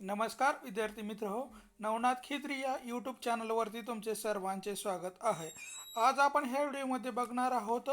नमस्कार विद्यार्थी मित्र हो नवनाथ खेत्री या यूट्यूब चॅनलवरती तुमचे सर्वांचे स्वागत आहे. आज आपण ह्या व्हिडिओमध्ये बघणार आहोत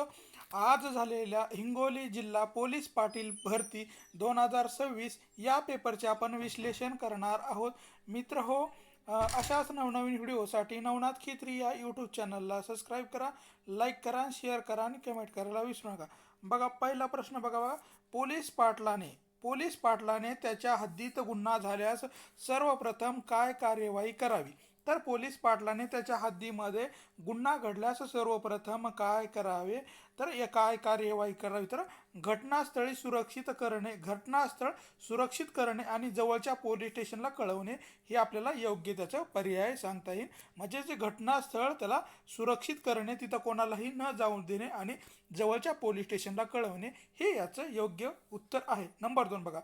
आज झालेल्या हिंगोली जिल्हा पोलीस पाटील भरती दोन हजार सव्वीस या पेपरचे आपण विश्लेषण करणार आहोत. मित्र हो अशाच नवनवीन व्हिडिओसाठी नवनाथ खेत्री या यूट्यूब चॅनलला सबस्क्राईब करा लाईक करा शेअर करा आणि कमेंट करायला विसरू नका. बघा पहिला प्रश्न बघा बघा पोलीस पाटलाने पोलीस पाटलाने त्याच्या हद्दीत गुन्हा झाल्यास सर्वप्रथम काय कार्यवाही करावी? तर पोलीस पाटलाने त्याच्या हद्दीमध्ये गुन्हा घडल्यास सर्वप्रथम काय करावे? तर काय कार्यवाही करावी? तर घटनास्थळी सुरक्षित करणे घटनास्थळ सुरक्षित करणे आणि जवळच्या पोलीस स्टेशनला कळवणे हे आपल्याला योग्य त्याचं पर्याय सांगता येईल. म्हणजे जे घटनास्थळ त्याला सुरक्षित करणे तिथं कोणालाही न जाऊन देणे आणि जवळच्या पोलीस स्टेशनला कळवणे हे याचं योग्य उत्तर आहे. नंबर दोन बघा.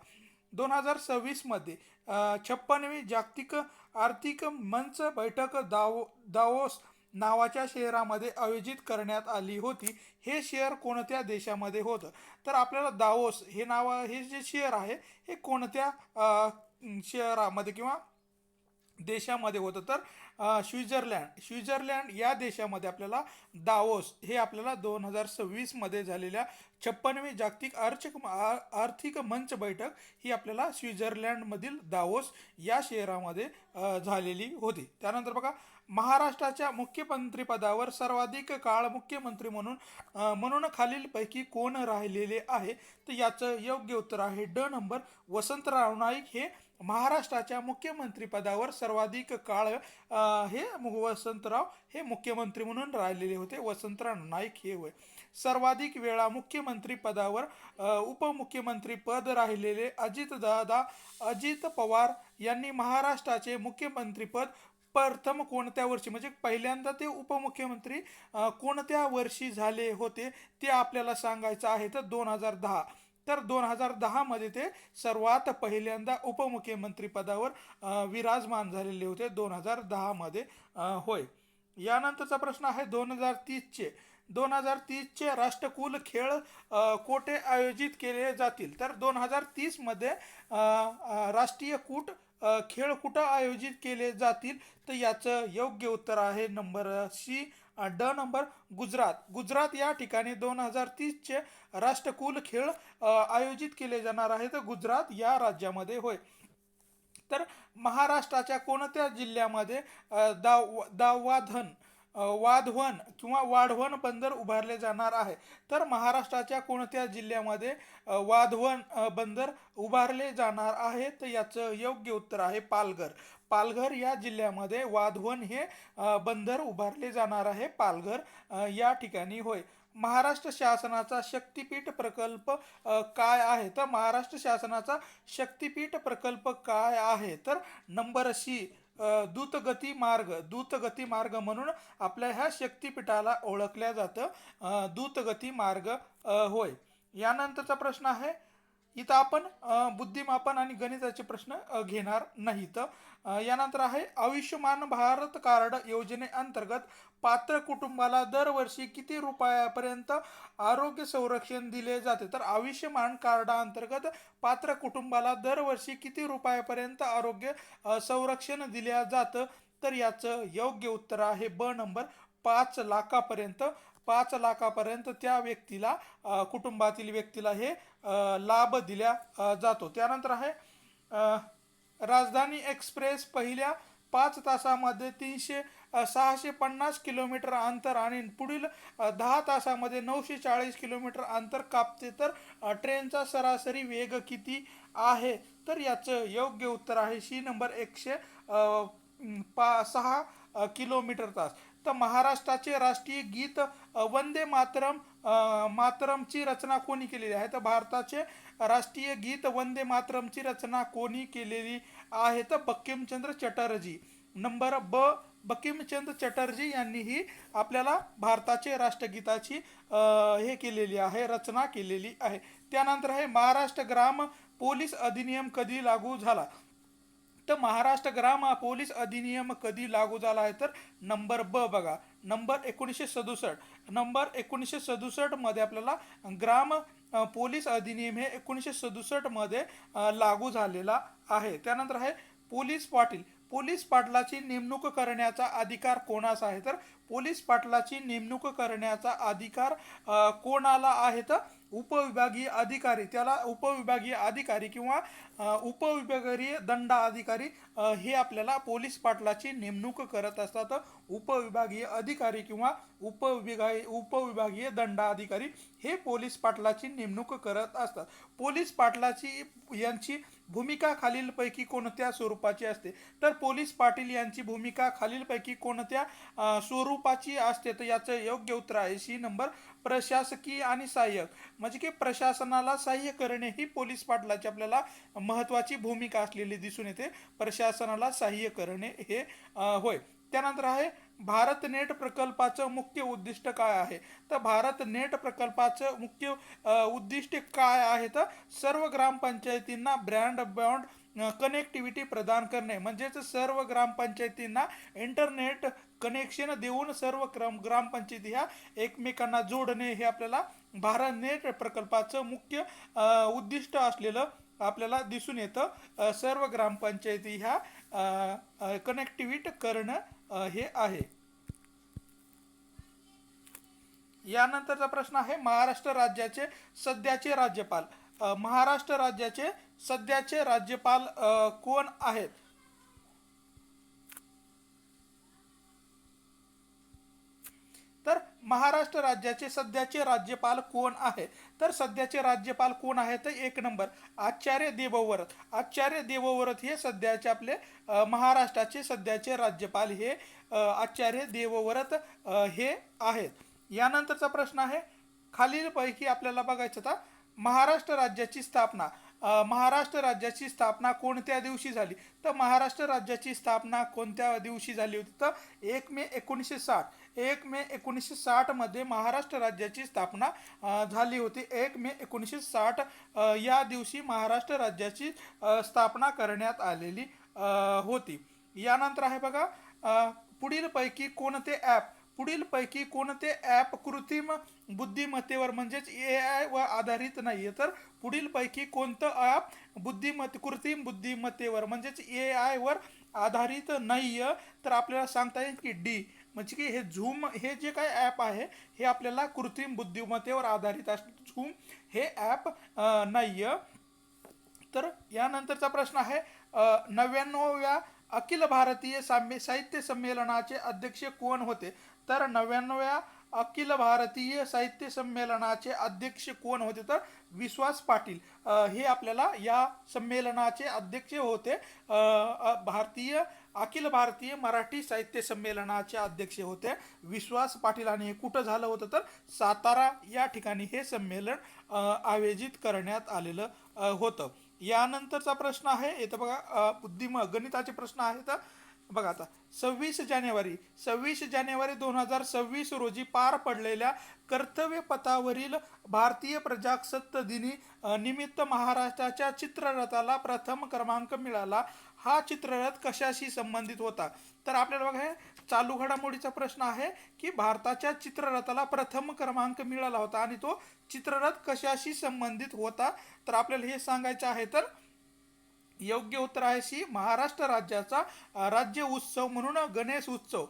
दोन हजार सव्वीसमध्ये छप्पनवी जागतिक आर्थिक मंच बैठक दावो दावोस नावाच्या शहरामध्ये आयोजित करण्यात आली होती. हे शहर कोणत्या देशामध्ये होतं? तर आपल्याला दावोस हे नाव हे जे शहर आहे हे कोणत्या शहरामध्ये किंवा देशामध्ये होतं? तर स्वित्झर्लँड. स्वित्झर्लँड या देशामध्ये आपल्याला दावोस हे आपल्याला दोन हजार सव्वीसमध्ये झालेल्या छप्पनवी जागतिक आर्थिक आर्थिक मंच बैठक ही आपल्याला स्वित्झर्लँडमधील दावोस या शहरामध्ये झालेली होती. त्यानंतर बघा महाराष्ट्राच्या मुख्यमंत्रीपदावर सर्वाधिक काळ मुख्यमंत्री म्हणून म्हणून खालीलपैकी कोण राहिलेले आहे? तर याचं योग्य उत्तर आहे ड नंबर वसंतराव नाईक हे महाराष्ट्राच्या मुख्यमंत्रीपदावर सर्वाधिक काळ हे वसंतराव हे मुख्यमंत्री म्हणून राहिलेले होते. वसंतराव नाईक हे होय. सर्वाधिक वेळा मुख्यमंत्री पदावर उपमुख्यमंत्री पद राहिलेले अजितदादा अजित पवार यांनी महाराष्ट्राचे मुख्यमंत्रीपद प्रथम कोणत्या वर्षी म्हणजे पहिल्यांदा ते उपमुख्यमंत्री कोणत्या वर्षी झाले होते ते आपल्याला सांगायचं आहे तर दोन हजार दहा. तर दोन हजार दहामध्ये ते सर्वात पहिल्यांदा उपमुख्यमंत्री पदावर विराजमान झालेले होते दोन हजार दहामध्ये. होय. यानंतरचा प्रश्न आहे दोन हजार तीसचे. दोन हजार तीसचे राष्ट्रकुल खेळ कोठे आयोजित केले जातील? तर दोन हजार तीसमध्ये राष्ट्रीय कूट खेळ कुठं आयोजित केले जातील? तर याचं योग्य उत्तर आहे नंबर सी ड नंबर गुजरात. गुजरात या ठिकाणी दोन हजार तीसचे राष्ट्रकुल खेळ आयोजित केले जाणार आहेत. गुजरात या राज्यामध्ये होय. तर महाराष्ट्राच्या कोणत्या जिल्ह्यामध्ये दाव दावाधन वाधवन किंवा वाढवण बंदर उभारले जाणार आहे? तर महाराष्ट्राच्या कोणत्या जिल्ह्यामध्ये वाधवन बंदर उभारले जाणार आहे तर याचं योग्य उत्तर आहे पालघर. पालघर या जिल्ह्यामध्ये वाधवन हे बंदर उभारले जाणार आहे पालघर या ठिकाणी. होय. महाराष्ट्र शासनाचा शक्तिपीठ प्रकल्प काय आहे? तर महाराष्ट्र शासनाचा शक्तिपीठ प्रकल्प काय आहे? तर नंबर सी द्रुतगती मार्ग. द्रुतगती मार्ग म्हणून आपल्या ह्या शक्तिपीठाला ओळखल्या जातं द्रुतगती मार्ग होय. यानंतरचा प्रश्न आहे इथं आपण बुद्धिमापन आणि गणिताचे प्रश्न घेणार नाहीत यानंतर आहे आयुष्यमान भारत कार्ड योजनेअंतर्गत पात्र कुटुंबाला दरवर्षी किती रुपयापर्यंत आरोग्य संरक्षण दिले जाते? तर आयुष्यमान कार्डाअंतर्गत पात्र कुटुंबाला दरवर्षी किती रुपयापर्यंत आरोग्य संरक्षण दिल्या जातं? तर याचं योग्य उत्तर आहे ब नंबर पाच लाखापर्यंत पाच लाखापर्यंत त्या व्यक्तीला कुटुंबातील व्यक्तीला हे लाभ दिल्या जातो. त्यानंतर आहे राजधानी एक्सप्रेस पहिल्या पाच तासामध्ये तीनशे सहाशे पन्नास किलोमीटर अंतर आणि पुढील दहा तासामध्ये नऊशे चाळीस किलोमीटर अंतर कापते तर ट्रेनचा सरासरी वेग किती आहे? तर याचं योग्य उत्तर आहे शी नंबर एकशे पा सहा किलोमीटर तास. तर महाराष्ट्राचे राष्ट्रीय गीत वंदे मातरम मातरमची रचना कोणी केलेली आहे? तर भारताचे राष्ट्रीय गीत वंदे मातरमची रचना कोणी केलेली आहे? तर बक्किमचंद्र चटर्जी. नंबर ब बकिमचंद चटर्जी यांनीही आपल्याला भारताचे राष्ट्रगीताची हे केलेली आहे रचना केलेली आहे. त्यानंतर आहे महाराष्ट्र ग्राम पोलीस अधिनियम कधी लागू झाला? तर महाराष्ट्र ग्राम पोलीस अधिनियम कधी लागू झाला आहे? तर नंबर ब बघा. नंबर एकोणीसशे सदुसष्ट. नंबर एकोणीसशे सदुसष्टमध्ये आपल्याला ग्राम पोलीस अधिनियम हे एकोणीसशे सदुसष्टमध्ये लागू झालेला आहे. त्यानंतर आहे पोलीस पाटील. पोलीस पाटलाची नेमणूक करण्याचा अधिकार कोणाचा आहे? तर पोलीस पाटलाची नेमणूक करण्याचा अधिकार कोणाला आहे? तर उपविभागीय अधिकारी त्याला उपविभागीय अधिकारी किंवा उपविभागीय दंड अधिकारी हे आपल्याला पोलीस पाटलाची नेमणूक करत असतात. उपविभागीय अधिकारी किंवा उपविभागीय उपविभागीय दंडाधिकारी हे पोलीस पाटलाची नेमणूक करत असतात. पोलीस पाटलाची यांची भूमिका खालीलपैकी कोणत्या स्वरूपाची असते? तर पोलीस पाटील यांची भूमिका खालीलपैकी कोणत्या स्वरूपाची असते? तर याचं योग्य उत्तर आहे सी नंबर प्रशासकीय आणि सहाय्यक. म्हणजे की प्रशासनाला सहाय्य करणे ही पोलीस पाटलाची आपल्याला महत्त्वाची भूमिका असलेली दिसून येते. प्रशासनाला सहाय्य करणे हे होय. त्यानंतर आहे भारत नेट प्रकल्पाचं मुख्य उद्दिष्ट काय आहे? तर भारत नेट प्रकल्पाचं मुख्य उद्दिष्ट काय आहे? तर सर्व ग्रामपंचायतींना ब्रँड बॉन्ड कनेक्टिव्हिटी प्रदान करणे. म्हणजेच सर्व ग्रामपंचायतींना इंटरनेट कनेक्शन देऊन सर्व क्रम ग्रामपंचायती ह्या एकमेकांना जोडणे हे आपल्याला भारत नेट प्रकल्पाचं मुख्य उद्दिष्ट असलेलं आपल्याला दिसून येतं. सर्व ग्रामपंचायती ह्या कनेक्टिव्हिट करणं हे आहे. यानंतरचा प्रश्न आहे महाराष्ट्र राज्याचे सध्याचे राज्यपाल. महाराष्ट्र राज्याचे सध्याचे राज्यपाल कोण आहेत तर महाराष्ट्र राज्याचे सध्याचे राज्यपाल कोण आहे? तर सध्याचे राज्यपाल कोण आहे? तर एक नंबर आचार्य देवव्रत. आचार्य देवव्रत हे सध्याचे आपले महाराष्ट्राचे सध्याचे राज्यपाल हे आचार्य देवव्रत हे आहेत. यानंतरचा प्रश्न आहे खालीलपैकी आपल्याला बघायचं तर महाराष्ट्र राज्याची स्थापना महाराष्ट्र राज्याची स्थापना कोणत्या दिवशी झाली? तर महाराष्ट्र राज्याची स्थापना कोणत्या दिवशी झाली होती? तर एक मे एकोणीसशे साठ. एक मे एकोणीसशे साठमध्ये महाराष्ट्र राज्याची स्थापना झाली होती. एक मे एकोणीसशे साठ या दिवशी महाराष्ट्र राज्याची स्थापना करण्यात आलेली होती. यानंतर आहे बघा पुढीलपैकी कोणते ॲप पुढीलपैकी कोणते ॲप कृत्रिम बुद्धिमत्तेवर म्हणजेच ए आय वर आधारित नाही आहे तर पुढीलपैकी कोणतं ॲप बुद्धिमत्ते कृत्रिम बुद्धिमत्तेवर म्हणजेच ए आयवर आधारित नाही आहे तर आपल्याला सांगता येईल की डी म्हणजे की हे झूम हे जे काही ॲप आहे हे आपल्याला कृत्रिम बुद्धिमत्तेवर आधारित अस झूम हे ॲप नाही आहे तर यानंतरचा प्रश्न आहे नव्याण्णवव्या नव्याण्णव्या अखिल भारतीय साम्य साहित्य संमेलनाचे अध्यक्ष कोण होते? तर नव्याण्णव्या अखिल भारतीय साहित्य संमेलनाचे अध्यक्ष कोण होते? तर विश्वास पाटील. हे आपल्याला या संमेलनाचे अध्यक्ष होते. भारतीय अखिल भारतीय मराठी साहित्य संमेलनाचे अध्यक्ष होते विश्वास पाटील. आणि हे कुठं झालं होतं? तर सातारा या ठिकाणी हे संमेलन आयोजित करण्यात आलेलं होतं. यानंतरचा प्रश्न आहे येतं बघा बुद्धिम गणिताचे प्रश्न आहेत. बघा आता सव्वीस जानेवारी सव्वीस जानेवारी दोन हजार सव्वीस रोजी पार पडलेल्या कर्तव्य पथावरील भारतीय प्रजासत्ताक दिनी निमित्त महाराष्ट्राच्या चित्ररथाला प्रथम क्रमांक मिळाला. हा चित्ररथ कशाशी संबंधित होता? तर आपल्याला बघा हे चालू घडामोडीचा प्रश्न आहे की भारताच्या चित्ररथाला प्रथम क्रमांक मिळाला होता आणि तो चित्ररथ कशाशी संबंधित होता? तर आपल्याला हे सांगायचं आहे तर योग्य उत्तर आहे सी महाराष्ट्र राज्याचा राज्य उत्सव म्हणून गणेश उत्सव.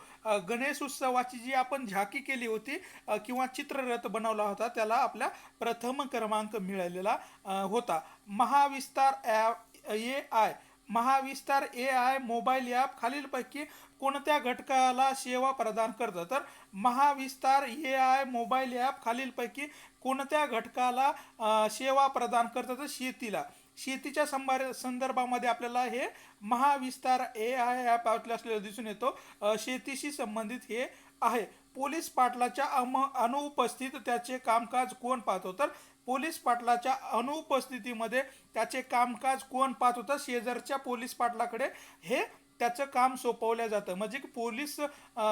गणेश उत्सवाची जी आपण झाकी केली होती किंवा चित्ररथ बनवला होता त्याला आपल्या प्रथम क्रमांक मिळालेला होता. Mahavistar app A I Mahavistar A I mobile app खालीलपैकी कोणत्या घटकाला सेवा प्रदान करतं? तर Mahavistar A I mobile app खालीलपैकी कोणत्या घटकाला सेवा प्रदान करतं? तर शेतीला. शेतीच्या संभार संदर्भामध्ये आपल्याला हे महाविस्तार ए आय ॲप आपल्या असलेलं दिसून येतो. शेतीशी संबंधित हे आहे. पोलीस पाटलाच्या अम अनुपस्थित त्याचे कामकाज कोण पाहतो? तर पोलीस पाटलाच्या अनुपस्थितीमध्ये त्याचे कामकाज कोण पाहत? होतं शेजारच्या पोलीस पाटलाकडे हे त्याचं काम सोपवलं जातं. म्हणजे की पोलीस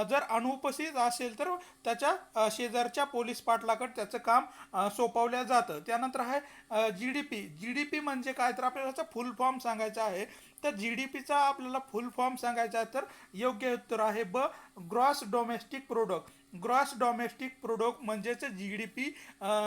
जर अनुपस्थित असेल तर त्याच्या शेजारच्या पोलीस पाटलाकडे त्याचं काम सोपवलं जातं. त्यानंतर आहे G D P. G D P म्हणजे काय? तर आपल्याला त्याचा फुल फॉर्म सांगायचा आहे. तर जी डी पीचा आपल्याला फुल फॉर्म सांगायचा आहे तर योग्य उत्तर आहे ब gross domestic product. Gross domestic product म्हणजेच जी डी पी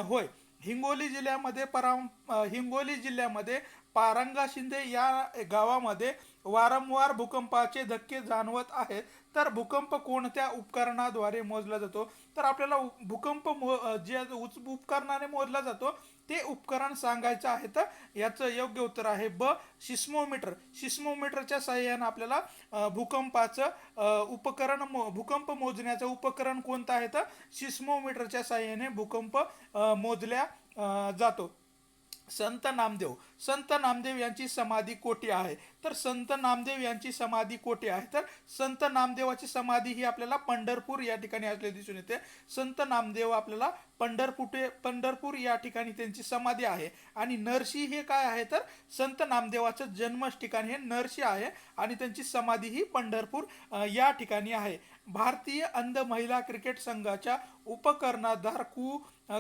होय. हिंगोली जिल्ह्यामध्ये पराम हिंगोली जिल्ह्यामध्ये पारंगा शिंदे या गावामध्ये वारंवार भूकंपाचे धक्के जाणवत आहेत तर भूकंप कोणत्या उपकरणाद्वारे मोजला जातो? तर आपल्याला भूकंप मो जे उच- उपकरणाने मोजला जातो ते उपकरण सांगायचं आहे तर याचं योग्य उत्तर आहे ब सिस्मोमीटर. सिस्मोमीटरच्या साह्यानं आपल्याला भूकंपाचं उपकरण मो भूकंप मोजण्याचं उपकरण कोणतं आहे तर सिस्मोमीटरच्या सहाय्याने भूकंप मोजल्या जातो. संत नामदेव. संत नामदेव यांची समाधी कोठे आहे? तर संत नामदेव यांची समाधी कोठे आहे? तर संत नामदेवाची समाधी ही आपल्याला पंढरपूर या ठिकाणी असलेली दिसून येते. संत नामदेव आपल्याला पंढरपुटे पंढरपूर या ठिकाणी त्यांची समाधी आहे. आणि नरशी हे काय आहे? तर संत नामदेवाचं जन्म ठिकाण हे नरशी आहे आणि त्यांची समाधी ही पंढरपूर या ठिकाणी आहे. भारतीय अंध महिला क्रिकेट संघाच्या उपकर्णाधार कु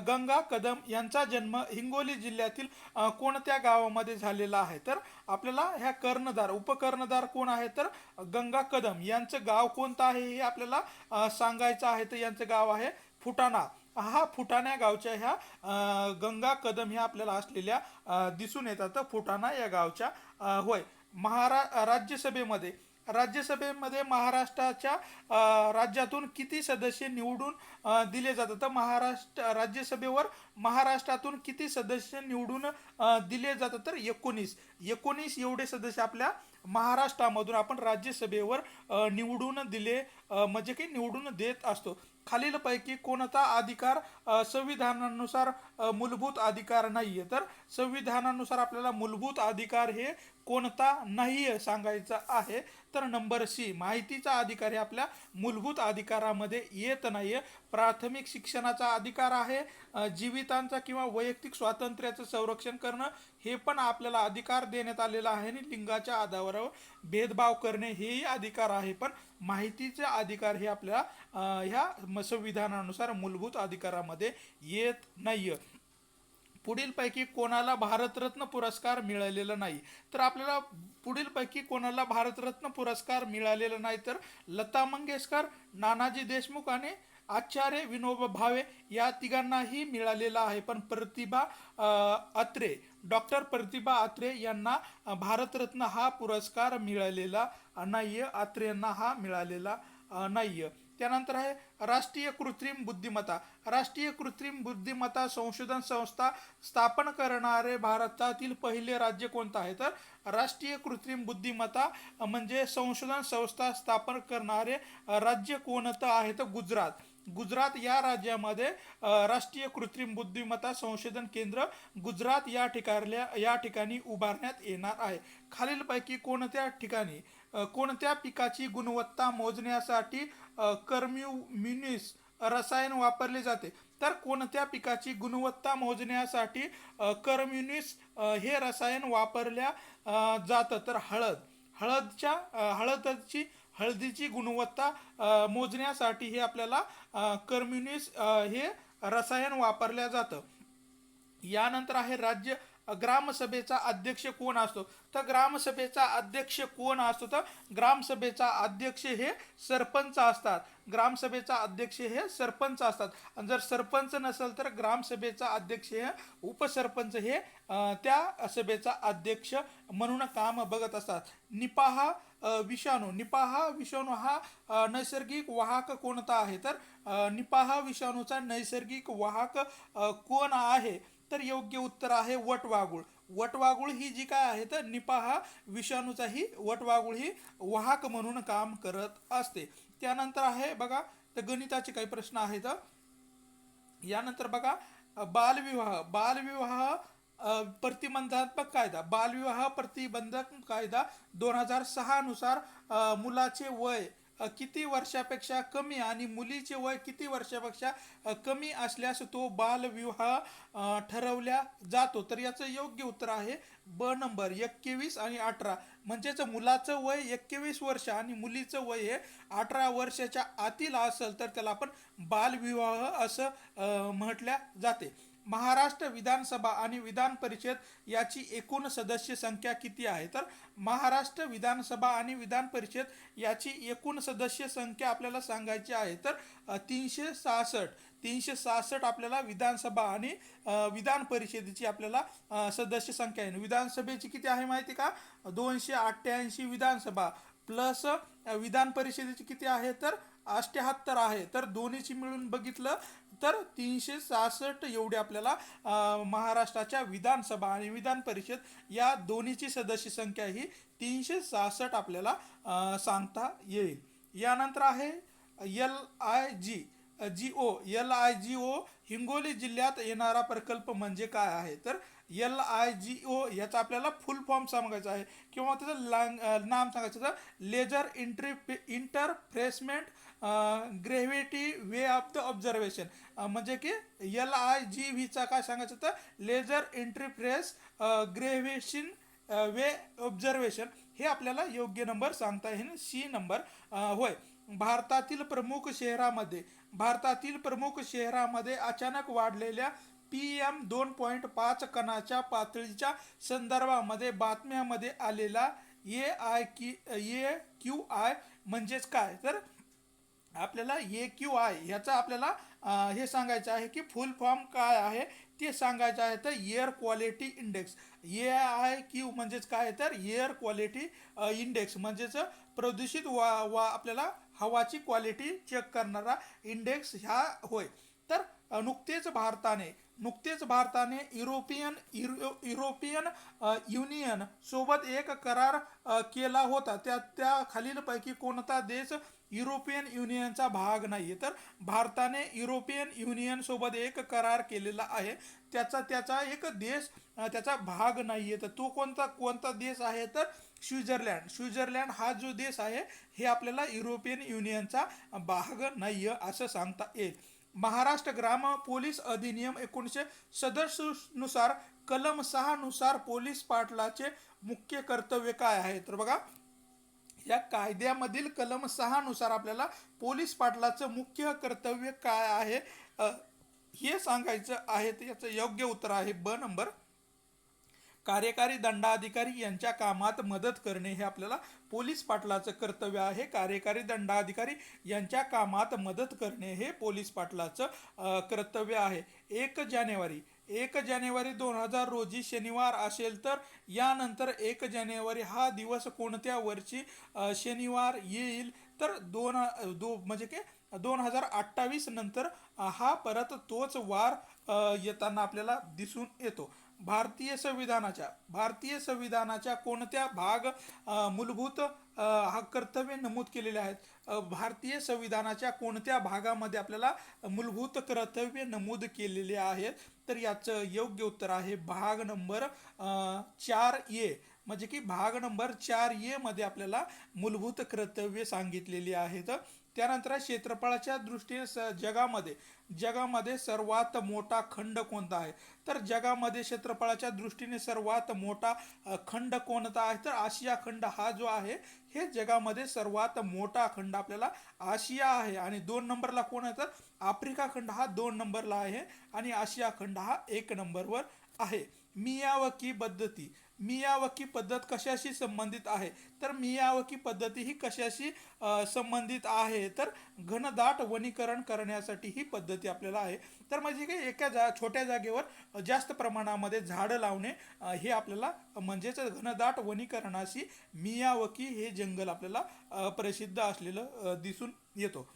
गंगा कदम यांचा जन्म हिंगोली जिल्ह्यातील कोणत्या गावामध्ये झालेला आहे? तर आपल्याला ह्या कर्णधार उपकर्णधार कोण आहे? तर गंगा कदम. यांचं गाव कोणतं आहे? हे आपल्याला सांगायचं आहे. तर यांचं गाव आहे फुटाणा. हा फुटाण्या गावच्या ह्या गंगा कदम ह्या आपल्याला असलेल्या दिसून येतात. फुटाणा या गावच्या होय. महारा राज्यसभेमध्ये राज्यसभेमध्ये महाराष्ट्राच्या राज्यातून किती सदस्य निवडून दिले जातात? तर महाराष्ट्र राज्यसभेवर महाराष्ट्रातून किती सदस्य निवडून दिले जातात? तर एकोणीस. एकोणीस एवढे सदस्य आपल्या महाराष्ट्रामधून आपण राज्यसभेवर निवडून दिले म्हणजे की निवडून देत असतो. खालीलपैकी कोणता अधिकार संविधानानुसार मूलभूत अधिकार नाहीये? तर संविधानानुसार आपल्याला मूलभूत अधिकार हे कोणता नाही सांगायचा आहे? तर नंबर सी माहितीचा अधिकार हे आपल्या मूलभूत अधिकारामध्ये येत नाहीये. प्राथमिक शिक्षणाचा अधिकार आहे. जीवितांचा किंवा वैयक्तिक स्वातंत्र्याचं संरक्षण करणं हे पण आपल्याला अधिकार देण्यात आलेला आहे आणि लिंगाच्या आधारावर भेदभाव करणे हेही अधिकार आहे. पण माहितीचे अधिकार हे आपल्याला ह्या संविधानानुसार मूलभूत अधिकारामध्ये येत नाहीये. पुढीलपैकी कोणाला भारतरत्न पुरस्कार मिळालेला नाही तर आपल्याला पुढीलपैकी कोणाला भारतरत्न पुरस्कार मिळालेला नाही तर लता मंगेशकर नानाजी देशमुख आणि आचार्य विनोबा भावे या तिघांनाही मिळालेला आहे. पण प्रतिभा अत्रे डॉक्टर प्रतिभा अत्रे यांना भारतरत्न हा पुरस्कार मिळालेला नाही अत्रे यांना हा मिळालेला नाही त्यानंतर आहे राष्ट्रीय कृत्रिम बुद्धिमत्ता. राष्ट्रीय कृत्रिम बुद्धिमत्ता संशोधन संस्था स्थापन करणारे भारतातील पहिले राज्य कोणतं आहे? तर राष्ट्रीय कृत्रिम बुद्धिमत्ता म्हणजे संशोधन संस्था स्थापन करणारे राज्य कोणतं आहे? तर गुजरात. गुजरात या राज्यामध्ये राष्ट्रीय कृत्रिम बुद्धिमत्ता संशोधन केंद्र गुजरात या ठिकाणल्या या ठिकाणी उभारण्यात येणार आहे. खालीलपैकी कोणत्या ठिकाणी कोणत्या पिकाची गुणवत्ता मोजण्यासाठी कर्म्युम्युनिस रसायन वापरले जाते? तर कोणत्या पिकाची गुणवत्ता मोजण्यासाठी कर्म्युनिस हे रसायन वापरल्या जातं? तर हळद. हळदच्या हळदची हळदीची गुणवत्ता मोजण्यासाठी हे आपल्याला कर्म्युनिस हे रसायन वापरल्या जातं. यानंतर आहे राज्य ग्रामसभेचा अध्यक्ष कोण असतो? तर ग्रामसभेचा अध्यक्ष कोण असतो? तर ग्रामसभेचा अध्यक्ष हे सरपंच असतात. ग्रामसभेचा अध्यक्ष हे सरपंच असतात. आणि जर सरपंच नसेल तर ग्रामसभेचा अध्यक्ष हे उपसरपंच हे त्या सभेचा अध्यक्ष म्हणून काम बघत असतात. निपाहा विषाणू. निपाहा विषाणू हा नैसर्गिक वाहक कोणता आहे? तर निपाहा विषाणूचा नैसर्गिक वाहक कोण आहे? तर योग्य उत्तर आहे वटवागुळ. वटवागुळ ही जी काय आहे तर निपाह विषाणूचा ही वटवागुळ ही वाहक म्हणून काम करत असते. त्यानंतर आहे बघा तर गणिताचे काही प्रश्न आहेत. यानंतर बघा बालविवाह. बालविवाह प्रतिबंधात्मक कायदा. बालविवाह प्रतिबंधक कायदा दोन हजार सहा नुसार मुलाचे वय किती वर्षापेक्षा कमी आणि मुलीचे वय किती वर्षापेक्षा कमी असल्यास तो बालविवाह ठरवल्या जातो. तर याचं योग्य उत्तर आहे ब नंबर एकवीस आणि अठरा. म्हणजेच मुलाचं वय एकवीस वर्ष आणि मुलीचं वय हे अठरा वर्षाच्या आतील असेल तर त्याला आपण बालविवाह असं म्हटल्या जाते. महाराष्ट्र विधानसभा आणि विधान परिषद याची एकूण सदस्य संख्या किती आहे? तर महाराष्ट्र विधानसभा आणि विधान परिषद याची एकूण सदस्य संख्या आपल्याला सांगायची आहे तर तीनशे सहासष्ट. तीनशे सहासष्ट आपल्याला विधानसभा आणि विधान परिषदेची आपल्याला सदस्य संख्या आहे. विधानसभेची किती आहे माहिती का? दोनशे अठ्ठ्याऐंशी विधानसभा प्लस विधान परिषदेची किती आहे? तर अष्ट्याहत्तर आहे. तर दोन्हीची मिळून बघितलं तर तीनशे सहासष्ट एवढी आपल्याला महाराष्ट्राच्या विधानसभा आणि विधान परिषद या दोन्हीची सदस्य संख्या ही तीनशे सहासष्ट आपल्याला सांगता येईल. यानंतर आहे L I G G O. L I G O Hingoli जिल्ह्यात येणारा प्रकल्प म्हणजे काय आहे? तर एल आय जी ओ याचा आपल्याला फुल फॉर्म सांगायचा आहे. किंवा त्याचं लांग नाम सांगायचं तर laser entry interferometer gravity wave of the observation म्हणजे की एल आय जी व्हीचा काय सांगायचं तर लेझर इंटरफ्रेस ग्रेव्हेशन वे ऑब्झर्वेशन हे आपल्याला योग्य नंबर सांगता येईल. सी नंबर होय. भारतातील प्रमुख शहरामध्ये भारतातील प्रमुख शहरामध्ये अचानक वाढलेल्या पी एम दोन पॉईंट पाच कणाच्या पातळीच्या संदर्भामध्ये बातम्यामध्ये आलेला ए आय की ए क्यू आय म्हणजेच काय? तर आपल्याला ए क्यू आय ह्याचा आपल्याला हे सांगायचं आहे की फुल फॉर्म काय आहे? ते सांगायचं आहे तर air quality index A I Q म्हणजेच काय? तर एअर क्वालिटी इंडेक्स म्हणजेच प्रदूषित वा वा आपल्याला हवाची क्वालिटी चेक करणारा इंडेक्स ह्या होय. तर नुकतेच भारताने नुकतेच भारताने युरोपियन युरो युरोपियन युनियन सोबत एक करार केला होता. त्या त्या खालीलपैकी कोणता देश युरोपियन युनियनचा भाग नाही? तर भारताने युरोपियन युनियन सोबत एक करार केलेला आहे. त्याचा त्याचा एक देश त्याचा भाग नाही आहे तर तो कोणता कोणता देश आहे? तर स्वित्झर्लँड. स्वित्झर्लँड हा जो देश आहे हे आपल्याला युरोपियन युनियनचा भाग नाही आहे असं सांगता येईल. महाराष्ट्र ग्राम पोलीस अधिनियम एकोणीसशे सदस्यनुसार कलम सहा नुसार पोलीस पाटलाचे मुख्य कर्तव्य काय आहे? तर बघा या कायद्यामधील कलम सहा नुसार आपल्याला पोलीस पाटलाचं मुख्य कर्तव्य काय आहे? हे सांगायचं आहे तर याचं योग्य उत्तर आहे. ब नंबर कार्यकारी दंडाधिकारी यांच्या कामात मदत करणे हे आपल्याला पोलीस पाटलाचं कर्तव्य आहे. कार्यकारी दंडाधिकारी यांच्या कामात मदत करणे हे पोलीस पाटलाचं कर्तव्य आहे. एक जानेवारी एक जानेवारी दोन हजार रोजी शनिवार असेल तर यानंतर एक जानेवारी हा दिवस कोणत्या वर्षी शनिवार येईल तर दोन दो म्हणजे की दोन हजार अठ्ठावीस नंतर हा परत तोच वार येताना आपल्याला दिसून येतो. भारतीय संविधानाच्या भारतीय संविधानाच्या कोणत्या भाग मूलभूत हा कर्तव्य नमूद केलेले आहेत? भारतीय संविधानाच्या कोणत्या भागामध्ये आपल्याला मूलभूत कर्तव्य नमूद केलेले आहेत? तर याचं योग्य उत्तर आहे भाग नंबर चार ए. म्हणजे की भाग नंबर चार ए मध्ये आपल्याला मूलभूत कर्तव्य सांगितलेली आहेत. त्यानंतर क्षेत्रफळाच्या दृष्टीने स जगामध्ये जगामध्ये सर्वात मोठा खंड कोणता आहे? तर जगामध्ये क्षेत्रफळाच्या दृष्टीने सर्वात मोठा खंड कोणता आहे? तर आशिया खंड हा जो आहे हे जगामध्ये सर्वात मोठा खंड आपल्याला आशिया आहे. आणि दोन नंबरला कोण आहे? तर आफ्रिका खंड हा दोन नंबरला आहे आणि आशिया खंड हा एक नंबरवर आहे. मियावकी पद्धती. मियावकी पद्धत कशाशी संबंधित आहे? तर मियावकी पद्धती ही कशाशी संबंधित आहे? तर घनदाट वनीकरण करण्यासाठी ही पद्धती आपल्याला आहे. तर म्हणजे काय? एका जा छोट्या जागेवर जास्त प्रमाणामध्ये झाडं लावणे हे आपल्याला म्हणजेच घनदाट वनीकरणाशी मियावकी हे जंगल आपल्याला प्रसिद्ध असलेलं दिसून येतो.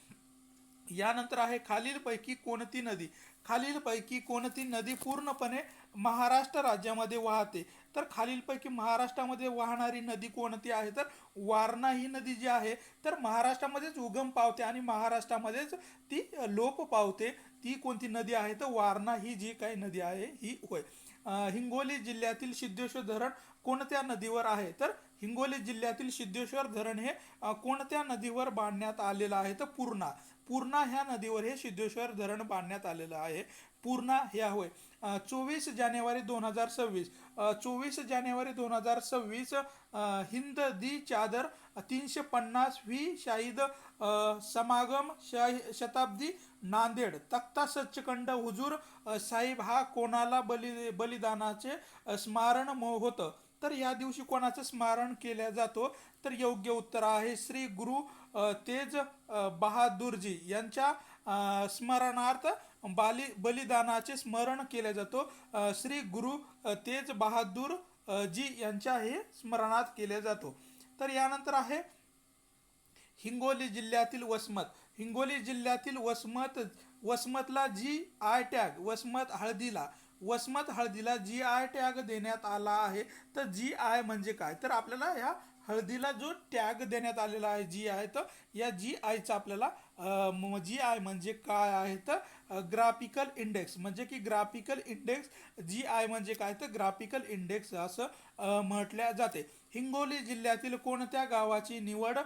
यानंतर आहे खालीलपैकी कोणती नदी? खालीलपैकी कोणती नदी पूर्णपणे महाराष्ट्र राज्यामध्ये वाहते? तर खालीलपैकी महाराष्ट्रामध्ये वाहणारी नदी कोणती आहे? तर वारणा ही नदी जी आहे तर महाराष्ट्रामध्येच उगम पावते आणि महाराष्ट्रामध्येच ती लोप पावते. ती कोणती नदी आहे? तर वारणा ही जी काही नदी आहे ही होय. हिंगोली जिल्ह्यातील सिद्धेश्वर धरण कोणत्या नदीवर आहे? तर हिंगोली जिल्ह्यातील सिद्धेश्वर धरण हे कोणत्या नदीवर बांधण्यात आलेलं आहे? तर पूर्णा. पूर्णा ह्या नदीवर हे सिद्धेश्वर धरण बांधण्यात आलेलं आहे. पूर्णा ह्या होय. चोवीस जानेवारी दोन हजार सव्वीस. चोवीस जानेवारी दोन हजार सव्वीस हिंद दी चादर तीनशे पन्नास व्ही शाहिद समागम शाही शताब्दी नांदेड. तख्ता सच्चखंड हुजूर साहिब साहेब हा कोणाला बलि बलिदानाचे स्मारण होतं? तर या दिवशी कोणाचं स्मरण केल्या जातो तर योग्य उत्तर आहे श्री गुरु तेज बहादूरजी यांच्या स्मरणार्थ बाली बलिदानाचे स्मरण केले जातो. श्री गुरु तेज बहादूर जी यांच्या हे स्मरणात केले जातो. तर यानंतर आहे हिंगोली जिल्ह्यातील वसमत. हिंगोली जिल्ह्यातील वसमत वसमतला जी आय टॅग वसमत हळदीला वसमत हळदीला जी आय टॅग देण्यात आला आहे. तर जी आय म्हणजे काय? तर आपल्याला ह्या हळदीला जो टॅग देण्यात आलेला आहे जी आहे तर या जी आयचा आपल्याला जी आय म्हणजे काय आहे? तर ग्राफिकल इंडेक्स म्हणजे की ग्राफिकल इंडेक्स जी आय म्हणजे काय? तर ग्राफिकल इंडेक्स असं म्हटल्या जाते. हिंगोली जिल्ह्यातील कोणत्या गावाची निवड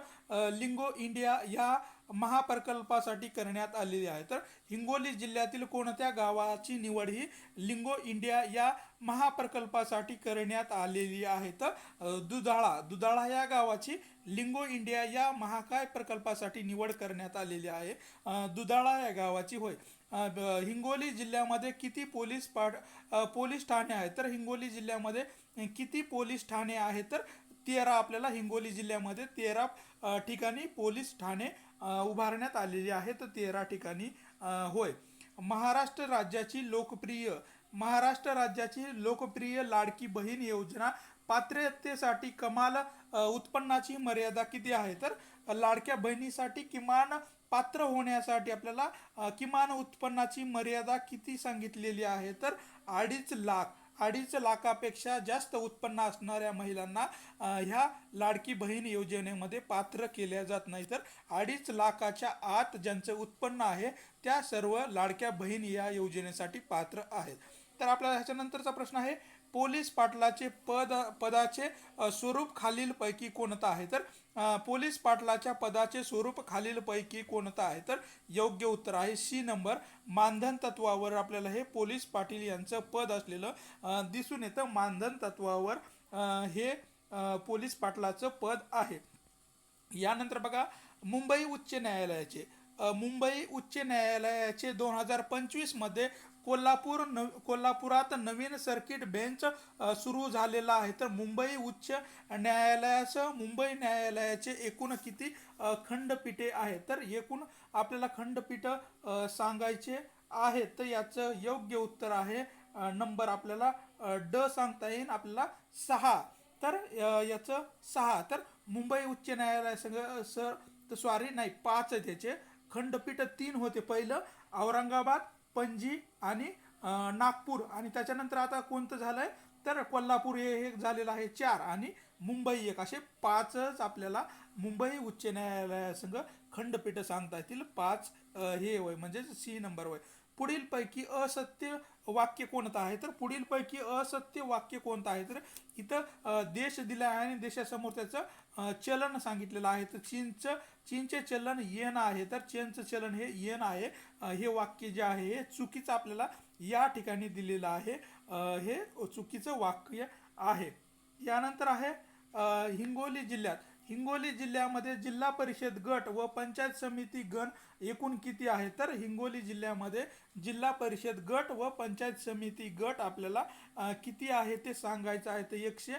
लिंगो इंडिया या महाप्रकल्पासाठी करण्यात आलेली आहे. तर हिंगोली जिल्ह्यातील कोणत्या गावाची निवड ही लिंगो इंडिया या महाप्रकल्पासाठी करण्यात आलेली आहे? तर दुधाळा दुधाळा या गावाची लिंगो इंडिया या महाकाय प्रकल्पासाठी निवड करण्यात आलेली आहे. दुधाळा या गावाची होय. हिंगोली जिल्ह्यामध्ये किती पोलीस पाठ पोलीस ठाणे आहेत? तर हिंगोली जिल्ह्यामध्ये किती पोलीस ठाणे आहेत? तर तेरा आपल्याला हिंगोली जिल्ह्यामध्ये तेरा ठिकाणी पोलीस ठाणे उभारण्यात आलेली आहेत तेरा ठिकाणी होय. महाराष्ट्र राज्याची लोकप्रिय महाराष्ट्र राज्याची लोकप्रिय लाडकी बहीण योजना पात्रतेसाठी कमाल उत्पन्नाची मर्यादा किती आहे? तर लाडक्या बहिणीसाठी किमान पात्र होण्यासाठी आपल्याला किमान उत्पन्नाची मर्यादा किती सांगितलेली आहे? तर अडीच लाख अडीच लाखापेक्षा जास्त उत्पन्न असणाऱ्या महिलांना ह्या लाडकी बहीण योजनेमध्ये पात्र केल्या जात नाही. तर अडीच लाखाच्या आत ज्यांचं उत्पन्न आहे त्या सर्व लाडक्या बहीण या योजनेसाठी पात्र आहेत. तर आपल्याला ह्याच्यानंतरचा प्रश्न आहे पोलीस पाटलाचे पद पदाचे स्वरूप खालीलपैकी कोणतं आहे? तर पोलीस पाटलाच्या पदाचे स्वरूप खालीलपैकी कोणतं आहे? तर योग्य उत्तर आहे सी नंबर. मानधन तत्वावर आपल्याला हे पोलीस पाटील यांचं पद असलेलं दिसून येतं. मानधन तत्वावर हे पोलीस पाटलाचं पद आहे. यानंतर बघा मुंबई उच्च न्यायालयाचे. मुंबई उच्च न्यायालयाचे दोन हजार पंचवीसमध्ये कोल्हापूर न कोल्हापुरात नवीन सर्किट बेंच सुरू झालेला आहे. तर मुंबई उच्च न्यायालयासह मुंबई न्यायालयाचे एकूण किती खंडपीठे आहेत? तर एकूण आपल्याला खंडपीठ सांगायचे आहेत. तर याचं योग्य उत्तर आहे. नंबर आपल्याला ड सांगता येईल. आपल्याला सहा. तर याचं सहा. तर मुंबई उच्च न्यायालय सर तर सॉरी नाही पाच त्याचे. खंडपीठ तीन होते पहिलं. औरंगाबाद पणजी आणि नागपूर. आणि त्याच्यानंतर आता कोणतं झालंय? तर कोल्हापूर हे एक झालेलं आहे चार आणि मुंबई एक. असे पाचच आपल्याला मुंबई उच्च न्यायालयासंघ खंडपीठ सांगता येतील. पाच हे होय म्हणजे सी नंबर होय पुढील पैकी असत्य वाक्य कोणतं आहे? तर पुढील पैकी असत्य वाक्य कोणतं आहे? तर इथं देश दिला आहे आणि देशासमोर त्याचं चलन सांगितलेलं आहे. तर चीनचं चीनचे चलन येन आहे तर चीनचं चलन हे येन आहे. हे वाक्य जे आहे हे चुकीचं आपल्याला या ठिकाणी दिलेलं आहे. हे चुकीचं वाक्य आहे. यानंतर आहे हिंगोली जिल्ह्यात. हिंगोली जिल्ह्यामध्ये जिल्हा परिषद गट व पंचायत समिती गण एकूण किती आहे? तर हिंगोली जिल्ह्यामध्ये जिल्हा परिषद गट व पंचायत समिती गट आपल्याला किती आहे ते सांगायचं आहे? तर एकशे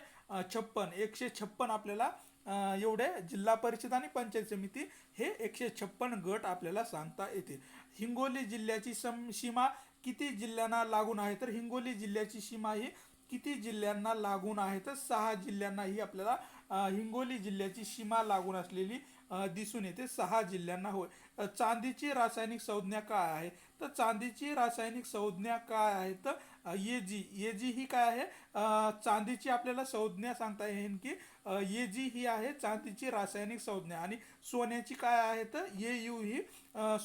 छप्पन. एकशे छप्पन आपल्याला एवढे जिल्हा परिषद आणि पंचायत समिती हे एकशे छप्पन गट आपल्याला सांगता येते हिंगोली जिल्ह्याची सम सीमा किती जिल्ह्यांना लागून आहे? तर हिंगोली जिल्ह्याची सीमा ही किती जिल्ह्यांना लागून आहे? तर सहा जिल्ह्यांना ही आपल्याला हिंगोली जिल्ह्याची सीमा लागून असलेली दिसून येते. सहा जिल्ह्यांना होय. चांदीची रासायनिक संज्ञा काय आहे? तर चांदीची रासायनिक संज्ञा काय आहे? तर ये जी ये जी ही काय आहे? चांदीची आपल्याला संज्ञा सांगता येईल की ये जी ही आहे चांदीची रासायनिक संज्ञा. आणि सोन्याची काय आहे तर ये यू ही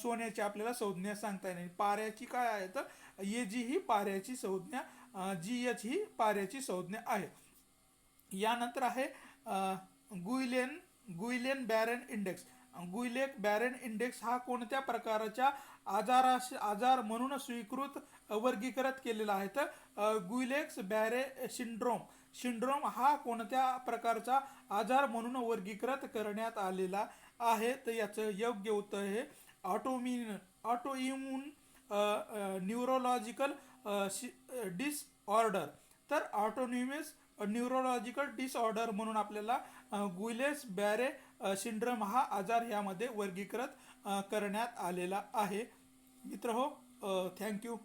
सोन्याची आपल्याला संज्ञा सांगता येईल. पाऱ्याची काय आहे तर ये जी ही पाऱ्याची संज्ञा जी एच ही पाऱ्याची संज्ञा आहे. यानंतर आहे Guillain Guillain Barre index. Guillain Barre index हा कोणत्या प्रकारच्या आजाराशी आजार म्हणून स्वीकृत वर्गीकृत केलेला आहे? तर गुइलेक्स बॅरे सिंड्रोम सिंड्रोम हा कोणत्या प्रकारचा आजार म्हणून वर्गीकृत करण्यात आलेला आहे? तर याचं योग्य उत्तर हे ऑटोमिन ऑटोइम्यून न्यूरोलॉजिकल डिसऑर्डर. तर ऑटोन्युमिस न्यूरोलॉजिकल डिसऑर्डर म्हणून आपल्याला गुइलेस बॅरे सिंड्रम हा आजार यामध्ये वर्गीकृत करण्यात आलेला आहे. मित्र हो थँक्यू